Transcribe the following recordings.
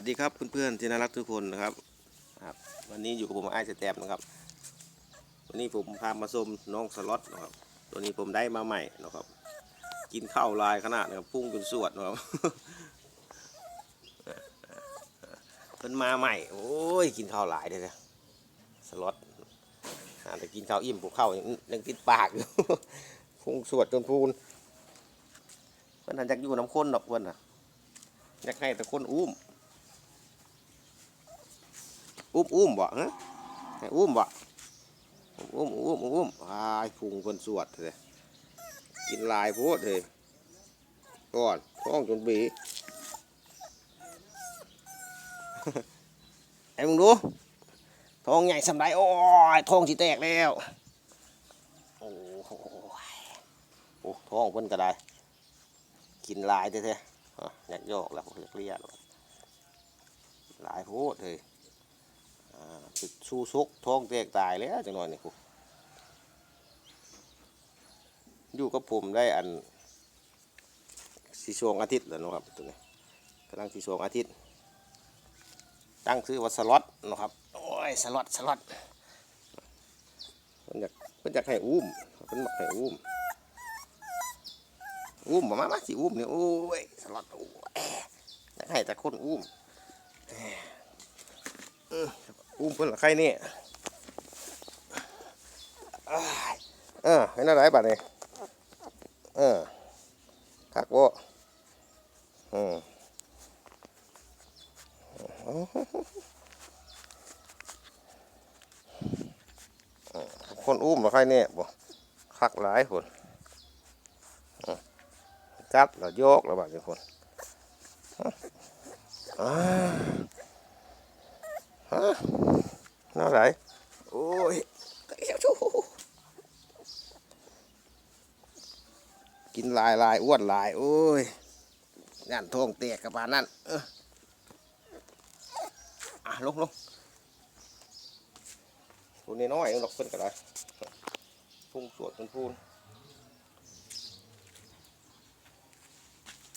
วัสดีครับเพื่อนๆที่น่ารักทุกคนนะครับครับ วันนี้อยู่กับผมไอ้สแตมนะครับ วันนี้ผมพามาชมน้องสล็อตนะครับ ตัวนี้ผมได้มาใหม่นะครับ กินข้าวลายขนาดนะครับพุ่งเป็นสวดนะครับเพิ่นมาใหม่ โอ้ยกินข้าวหลายเลยนะสล็อตอาแต่กินข้าวอิ่มพวกข้าวยังติดปากอยู่พุ่งสวดจนพูนเพิ่นทันจักอยู่น้ำข้นดอกเพิ่นน่ะอยากให้แต่คนอุ้ม อุ้มอุ้มบ่ฮะให้อุ้มบ่อุ้มอุ้มอุ้มอายพุงคนสวดเลยกินลายโพดเลยก่อนท้องจนบีไอ้มึงดูท้องใหญ่สำไรโอ้ยท้องสิแตกแล้วโอ้โหโอ้ท้องเพิ่นก็ได้กินลายแท้ๆอะอยากโยกแล้วอยากเรียกหลายโพดเลย ติดสู้ซุกท้องแตกตายแล้วจังหน่อยนี่กูอยู่กับผมได้อันสีช่วงอาทิตย์แล้วนะครับตัวนี้กำลังสีช่วงอาทิตย์ ตั้งชื่อว่าสล็อตนะครับโอ้ยสล็อตสล็อตเพิ่นอยากเพิ่นอยากให้อุ้มเพิ่นมักให้อุ้มอุ้มมามามาสิอุ้มเนี่ยโอ้ยสล็อตโอ้ยอยากให้แต่คนอุ้ม อุ้มเพิ่อนละใครเนี่ยอ้าเออให้น่าไรบัดนี้เออคักบ่อืมคนอุ้มละใครเนี่ยบ่คักหลายคนจับแล้วโยกแล้วบาดนี้คนอ่าฮะน่าไหนโอ้ยเอ้าชูกินลายลายอ้วนลายโอ้ยงานท้องเตกกับปานนั่นเอออะลงลงพูนน้อยๆดอกเพิ่นก็ได้พุ่งสวดเป็นพูน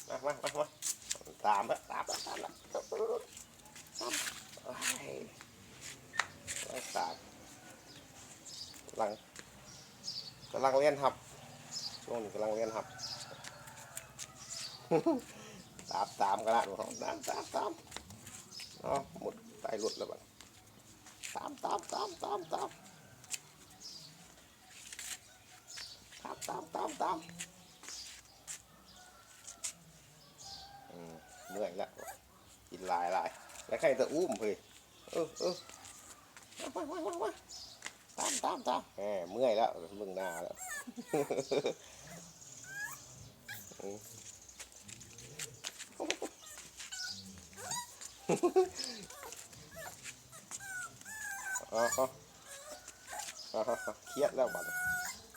มามามามาตามแล้วตามล้วตามล้วตามโอ้ยไอ้ตามกำ ลังกำลังเรียนหับ ช่วงนี้กำลังเรียนหับตามตามกันละตามตามตามเนาะหมดไตหลุดแล้วบ้างตามตามตามตามตามตามตามตามตามเมื่อยละกินลายลายแล้วใครจะอุ้มเฮ้ยเออเออมามามามาามตามตามแหมเมื่อยแล้วมึงหน้าแล้วอืมอ๋ออ๋ออ๋อเครียดแล้วบัดนี้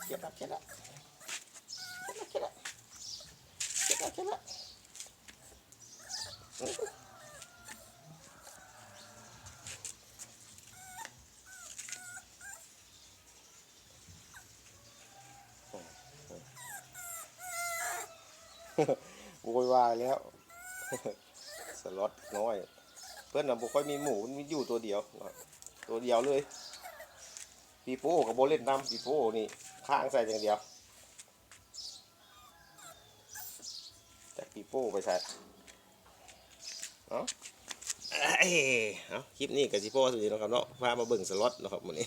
เครียดแล้วเครียดแล้วเครียดแล้วเครียดแล้วเครียดแล้ว โวยวายแล้ว สล็อตน้อย เพื่อนน่ะบ่ค่อยมีหมูมันมีอยู่ตัวเดียว ตัวเดียวเลยปีโป้กับโบเล่นน้ำปีโป้นี่ข้างใส่อย่างเดียว จากปีโป้ไปใส่เอ้าเอ้เอาคลิปนี้กับจีโป้สุดทีนะครับเนาะพามาเบิ่งสล็อตนะครับวันนี้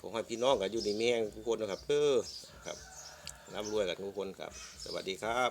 ขอให้พี่น้องกันอยู่ดีแม่งทุกคนนะครับเออครับ ร่ำรวยกันทุกคนครับ สวัสดีครับ